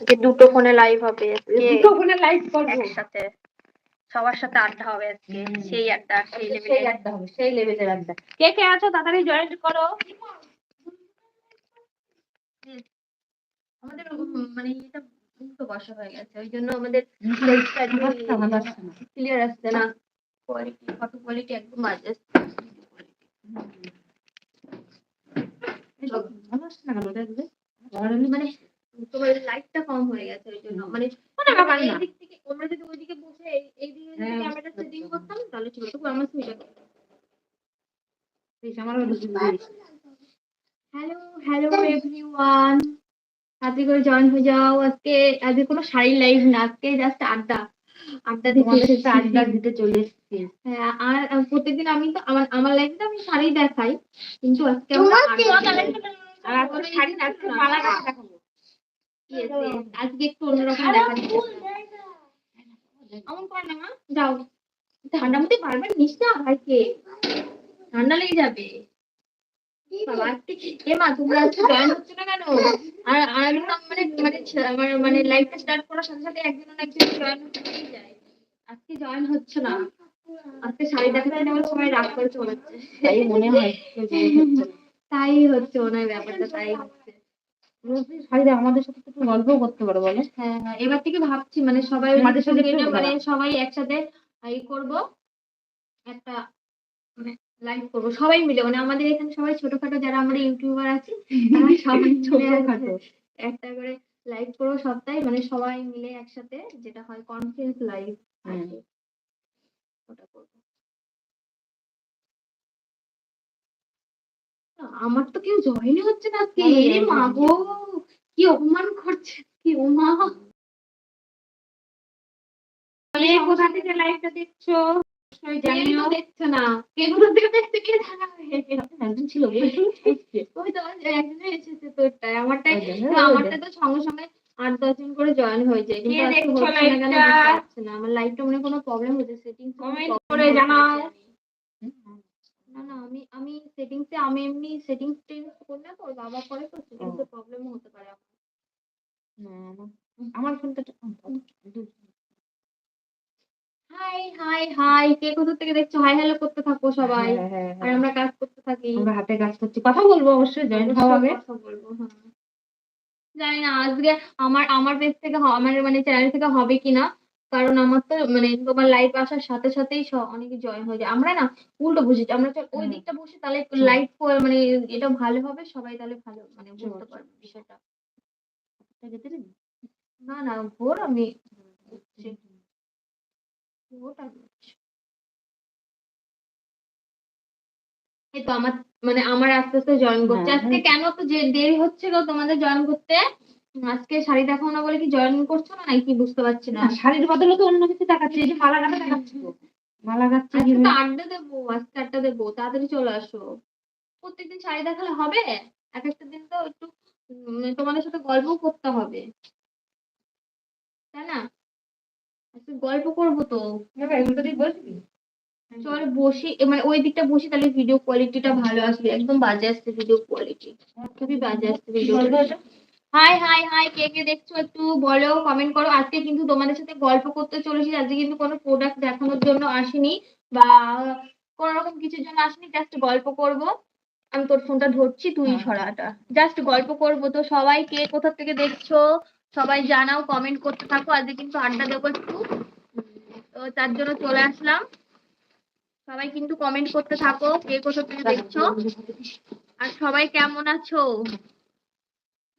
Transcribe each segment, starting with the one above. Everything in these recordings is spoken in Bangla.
আজকে দুটো ফোনে লাইভ হবে দুটো ফোনে লাইভ করব। একসাথে। সবার সাথে আড্ডা হবে আজকে। সেই আড্ডা সেই সেই লেভেলের আড্ডা হবে সেই লেভেলের আড্ডা। কে কে আছো? তাড়াতাড়ি জয়েন করো। আমাদের মানে এটা উল্টো বসা হয়ে গেছে। ওই জন্য আমাদের। ক্লিয়ার আসছে না। কোয়ালিটি ফটো কোয়ালিটি একদম বাজে মানে তোমার লাইটটা কম হয়ে গেছে ওই জন্য মানে কোনো ব্যাপার না। দিক থেকে আমরা যদি ওইদিকে বসে এই- এই দিকে যদি বুঝতে সেটিং করতাম তাহলে ঠিক হতো তবু আমার সুবিধা বেশ, আমারও। হ্যালো হ্যালো এভরিওয়ান তাড়াতাড়ি করে জয়েন হয়ে যাও আজকে। আজকে কোনো শাড়ি লাইভ না আজকে জাস্ট আড্ডা। আড্ডা দিতে তোমাদের সাথে আড্ডা দিতে চলে এসেছি। হ্যাঁ আর প্রত্যেকদিন আমি তো আমার আমার লাইফে তো আমি শাড়ি দেখাই কিন্তু আজকে আমরা। আর আজকে শাড়ি না আজকে মালা গাঁথা দেখাবো। আজকে একটু অন্যরকম দেখাচ্ছি। এমন কর না মা। যাও। ঠান্ডার মধ্যে বারবার নিস না ভাইকে। ঠান্ডা লেগে যাবে। এ মা তোমরা আজকে জয়েন হচ্ছে না কেন? আর আর আমি মানে মানে মানে লাইফটা স্টার্ট করার সাথে সাথে একজন একজন জয়েন হতেই যায়। আজকে জয়েন হচ্ছে না। আজকে শাড়ি দেখাতে সবাই রাগ করে মনে হয় হচ্ছে। তাই হচ্ছে ওনার ব্যাপারটা তাই হচ্ছে। রোজই আমাদের সাথে তো একটু গল্পও করতে পারো বলো? হ্যাঁ হ্যাঁ এবার থেকে ভাবছি মানে সবাই আমাদের সাথে মানে সবাই একসাথে এই করব। একটা মানে লাইভ করব সবাই মিলে। মানে আমাদের এখানে সবাই ছোটখাটো যারা আমরা ইউটিউবার আছি তারা সবাই ছোটখাটো। একটা করে লাইভ করব সপ্তাহে মানে সবাই মিলে একসাথে যেটা হয় কনফারেন্স লাইভ। ওটা করব। আমার তো কেউ জয়েন হচ্ছে না। আজকে আমারও এ মা গো কি অপমান করছে? কি ও মা কোথা থেকে লাইভটা দেখছ? জানিও। দেখছে না। কে কোথা থেকে দেখছে? কে একজন ছিল। গো। ওই তো একজনে এসেছে তোরটায় আমারটাই আমারটা তো সঙ্গে সঙ্গে আট করে জয়েন হয়ে যায়। কিন্তু কে না আমার লাইভটা মনে হয় কোনো প্রবলেম হচ্ছে সেটিং করে জানাও। না না আমি আমি সেটিংসে আমি এমনি সেটিংস চেঞ্জ করলে তো বাবা করে তো সেটিংসে প্রবলেমও হতে পারে আমার। না, আমার- ফোনটা হাই হাই হাই কে কোথা থেকে দেখছ? হাই হ্যালো করতে থাকো সবাই। হ্যাঁ, হ্যাঁ, আর হ্যাঁ। আমরা কাজ করতে থাকি। আমরা হাতে কাজ করছি। কথা বলব অবশ্যই জয়েন হওয়া আগে কথা বলব হ্যাঁ। জানি না আজকে আমার আমার পেজ থেকে আমার মানে চ্যানেল থেকে হবে কিনা। কারণ আমার তো মানে তোমার লাইভ আসার সাথে সাথেই অনেকে জয়েন হয়ে যায়। আমরা না উল্টো বুঝি আমরা ওই দিকটা বসে তাহলে। লাইভ মানে এটা ভালো হবে সবাই তাহলে ভালো মানে বুঝতে পারবে বিষয়টা। না না ভোর আমি এই তো আমার মানে আমার আস্তে আস্তে জয়েন করছে। হ্যাঁ, আজকে হ্যাঁ। কেন তো যে দেরি হচ্ছে গো তোমাদের জয়েন করতে? আজকে শাড়ি দেখাও না বলে কি জয়েন করছ না নাকি বুঝতে পারছি না? শাড়ির বদলে তো অন্য কিছু দেখাচ্ছে এই যে মালা গাঁথা দেখাচ্ছে। মালা গাঁথছে আজকে তো আড্ডা দেবো আজকে আড্ডা দেবো তাড়াতাড়ি চলে আসো। প্রত্যেকদিন শাড়ি দেখালে হবে? এক একটা দিন তো একটু তোমাদের সাথে গল্পও করতে হবে। তাই না? আজকে গল্প করব তো। চল বসি মানে ওই দিকটা বসি তাহলে ভিডিও কোয়ালিটিটা ভালো আসবে। একদম বাজে আসছে ভিডিও কোয়ালিটি খুবই বাজে আসছে ভিডিও? হাই হাই হাই কে কে দেখছ একটু বলো কমেন্ট করো। আজকে কিন্তু তোমাদের সাথে গল্প করতে চলেছি। আজকে কিন্তু কোনো প্রোডাক্ট দেখানোর জন্য আসিনি বা কোনো রকম কিছুর জন্য আসিনি জাস্ট গল্প করব। আমি তোর ফোনটা ধরছি তুই হ্যাঁ। ছড়াটা জাস্ট গল্প করব। তো সবাই কে কোথা থেকে দেখছ সবাই জানাও কমেন্ট করতে থাকো। আজকে কিন্তু আড্ডা দেবো একটু। তো তার জন্য চলে আসলাম। সবাই কিন্তু কমেন্ট করতে থাকো কে কোথা থেকে দেখছ। আর সবাই কেমন আছো?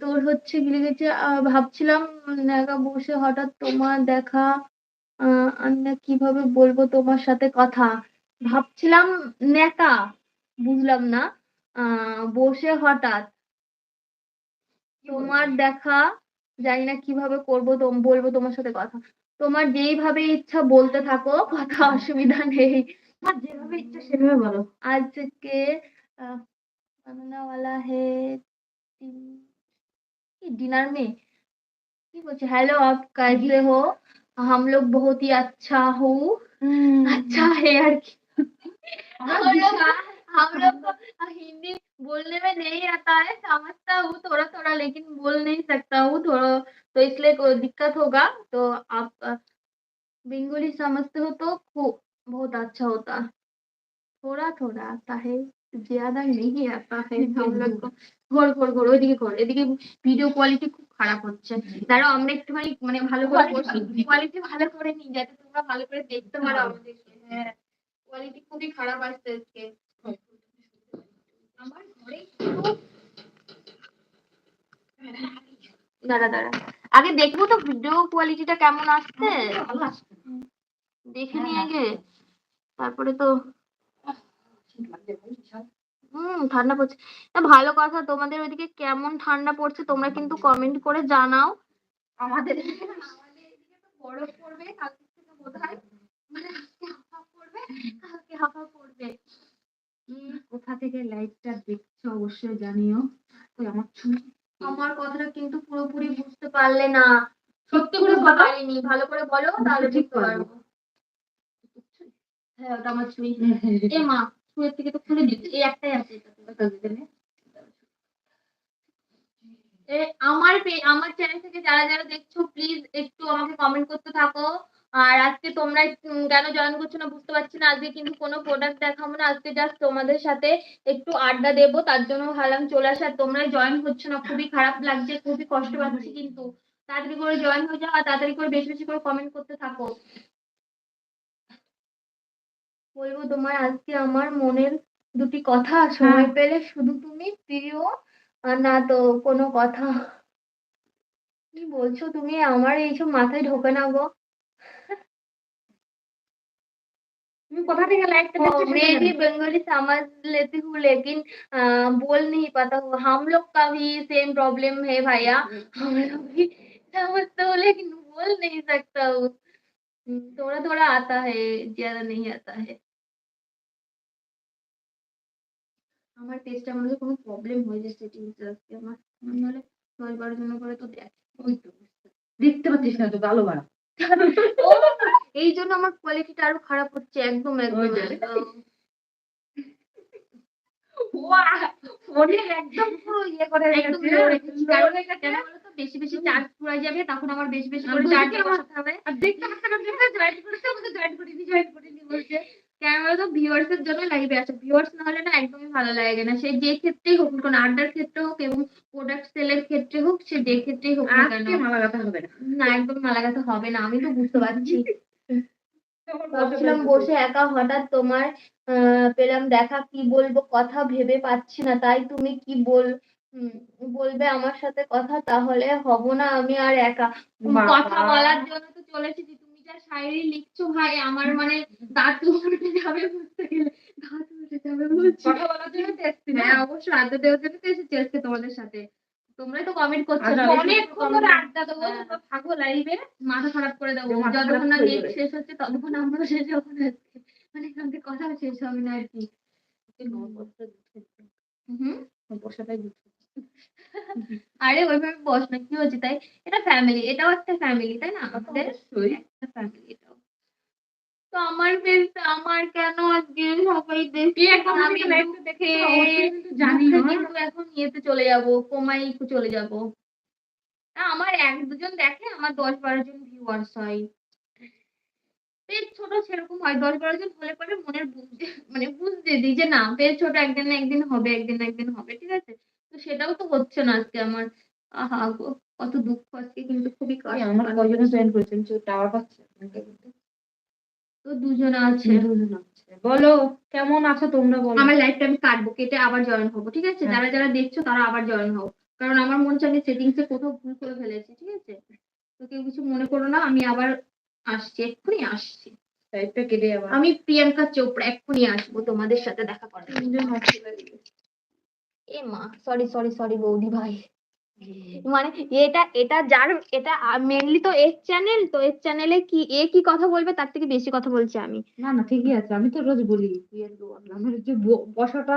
তোর হচ্ছে কি লিখেছে ভাবছিলাম একা বসে হঠাৎ তোমার দেখা আন্না কীভাবে বলব তোমার সাথে কথা? ভাবছিলাম নেতা বুঝলাম না বসে হঠাৎ তোমার দেখা জানি না কীভাবে করব বলব তোমার সাথে কথা। তোমার যেইভাবে ইচ্ছা বলতে থাকো কথা অসুবিধা নেই। যেভাবে ইচ্ছা সেভাবে বলো। আজকে আহ হে डिनर में कि पूछे हेलो आप कैसे हो हम लोग बहुत ही अच्छा हो। अच्छा है यार हम लोग हम लोग को हिंदी बोलने में नहीं आता है समझता हूँ थोड़ा थोड़ा लेकिन बोल नहीं सकता हूँ थोड़ा तो इसलिए कोई दिक्कत होगा तो आप बेंगोली समझते हो तो बहुत अच्छा होता। थोड़ा थोड़ा आता है ज़्यादा नहीं आता है हम लोग को। ঘোর ঘোর ঘোর ওইদিকে ঘোর। এদিকে ভিডিও কোয়ালিটি খুব খারাপ হচ্ছে। দাঁড়াও আমরা একটুখানি মানে ভালো করে কোয়ালিটি ভালো। করে নিই যাতে তোমরা ভালো করে দেখতে পারো আমাদেরকে হ্যাঁ কোয়ালিটি খুবই খারাপ আসছে আজকে। আমার ঘরে দাঁড়া দাঁড়া। আগে দেখব তো ভিডিও কোয়ালিটিটা কেমন আসছে? আসছে। দেখে নিই আগে। তারপরে তো হুম ঠান্ডা পড়ছে। তা ভালো কথা তোমাদের ওইদিকে কেমন ঠান্ডা পড়ছে তোমরা কিন্তু কমেন্ট করে জানাও। আমাদের আমাদের এদিকে তো বরফ পড়বে কালকে থেকে বোধহয়। মানে আজকে হাওয়া পড়বে কালকে হাওয়া পড়বে। কোথা থেকে লাইভটা দেখছ অবশ্যই জানিও। ওই আমার আমার কথাটা কিন্তু পুরোপুরি বুঝতে পারলে না। সত্যি করে পারিনি। ভালো করে বলো তাহলে ঠিক পারব। পারব। হ্যাঁ ওটা আমার ছুরি এ মা ছুঁয়ের থেকে তো খুলে দিচ্ছি এই একটাই আছে আমার আমার চ্যানেল থেকে যারা যারা দেখছ প্লিজ একটু আমাকে কমেন্ট করতে থাকো। আর আজকে তোমরা কেন জয়েন করছ না বুঝতে পারছি না। আজকে কিন্তু কোনো প্রোডাক্ট দেখাবো না। আজকে জাস্ট তোমাদের সাথে একটু আড্ডা দেবো। তার জন্য ভাবলাম চলে আসা। তোমরা জয়েন হচ্ছে না, খুবই খারাপ লাগছে, খুবই কষ্ট পাচ্ছি কিন্তু। তাড়াতাড়ি করে জয়েন হয়ে যাও আর তাড়াতাড়ি করে বেশি বেশি করে কমেন্ট করতে থাকো। বলবো তোমার আজকে আমার মনের দুটি কথা সময় পেলে শুধু তুমি প্রিয় আর না তো কোনো কথা কি বলছো তুমি আমার এইসব মাথায় ঢোকে না গো তুমি কোথা থেকে লাইভটা দেখছো সেটা मैं भी জানো। बंगाली समझ लेती हूँ लेकिन आ, बोल नहीं पाता हूँ हम लोग का भी सेम प्रॉब्लम है भैया हम लोग भी समझते हो लेकिन बोल नहीं सकता हूँ हम्म, थोड़ा थोड़ा आता है ज्यादा नहीं आता है আমার টেস্টটা মনে হয় কোনো প্রবলেম হয়ে যাচ্ছে সেটিংস আজকে আমার? নাহলে দশ বারো জন করে তো দেখ ওই তো দেখতে পাচ্ছিস না তো গালো বাড়া এই জন্য আমার কোয়ালিটিটা আরও খারাপ হচ্ছে একদম একদম একদম। ফোনে একদম পুরো ইয়ে করে বেশি বেশি চার্জ যাবে তখন আমার বেশি বেশি করে চার্জ হবে। আর দেখতে পাচ্ছে জয়েন জয়েন জয়েন বলছে কেন বলতো? ভিউয়ার্স এর জন্য লাইভে আসে। ভিউয়ার্স না হলে না একদমই ভালো লাগে না। সে যে ক্ষেত্রেই হোক কেন আড্ডার ক্ষেত্রে হোক এবং প্রোডাক্ট সেলের ক্ষেত্রে হোক সে যে ক্ষেত্রেই হোক না কেন মালা ব্যথা হবে না। না একদম মালা মালাগাতে হবে না। আমি তো বুঝতে পারছি। ভাবছিলাম বসে একা হঠাৎ তোমার পেলাম দেখা কি বলব? কথা ভেবে পাচ্ছি না। তাই তুমি কি বল বলবে আমার সাথে কথা? তাহলে হব না আমি আর একা। কথা বলার জন্য তো চলে এসেছি। যা শায়রি লিখছো ভাই আমার মানে দাঁত উঠে যাবে বুঝতে গেলে। দাঁত উঠে যাবে বলছি। কথা বলার জন্য তো এসছি হ্যাঁ অবশ্যই আড্ডা দেওয়ার জন্য তো এসেছি আজকে তোমাদের সাথে। তোমরাই তো কমেন্ট করছ না। অনেকক্ষণ ধরে আড্ডা দেবো হ্যাঁ। তোমরা থাকো লাইভে মাথা খারাপ করে দেবো। যতক্ষণ না নেট শেষ হচ্ছে ততক্ষণ আমরা শেষ হব না আজকে। মানে এখান থেকে কথা শেষ হবে না আর কি। হুম। বসাটাই আরে ওইভাবে বস না কি হচ্ছে তাই? এটা ফ্যামিলি এটাও একটা ফ্যামিলি তাই না? আমাদের একটা ফ্যামিলি এটাও। তো আমার বেশ আমার কেন আজকে সবাই আমি দেখে জানি না। কিন্তু এখন ইয়েতে চলে যাব কোমাই চলে যাব। আমার এক দুজন দেখে আমার দশ বারো জন ভিউয়ার্স হয়। পেজ ছোট সেরকম হয় দশ বারো জন হলে পরে মনের বুঝতে মানে বুঝতে দিই যে না পেজ ছোট একদিন না একদিন হবে একদিন না একদিন হবে ঠিক আছে? তো সেটাও তো হচ্ছে না আজকে আমার। আহা গো কত দুঃখ আজকে কিন্তু খুবই কষ্ট আমার কয়জনে জয়েন করেছেন টাওয়ার পাচ্ছে? তো দুজন আছে। দুজন আছে। বলো কেমন আছো তোমরা বলো। আমার লাইফটা আমি কাটবো কেটে আবার জয়েন হব ঠিক আছে? হ্যাঁ। যারা যারা দেখছ তারা আবার জয়েন হও। কারণ আমার মনে হচ্ছে আমি সেটিংসে কোথাও ভুল করে ফেলেছি ঠিক আছে? তো কেউ কিছু মনে করো না আমি আবার আসছি এক্ষুনি আসছি। আমি প্রিয়াঙ্কা চোপড়া এক্ষুনি আসব তোমাদের সাথে দেখা করার। এ মা সরি সরি সরি বৌদি ভাই। মানে এটা এটা যার, এটা মেনলি তো এর চ্যানেল তো এর চ্যানেলে কি, এ কি কথা বলবে তার থেকে বেশি কথা বলছি আমি। না না, ঠিকই আছে। আমি তো রোজ বলি বসাটা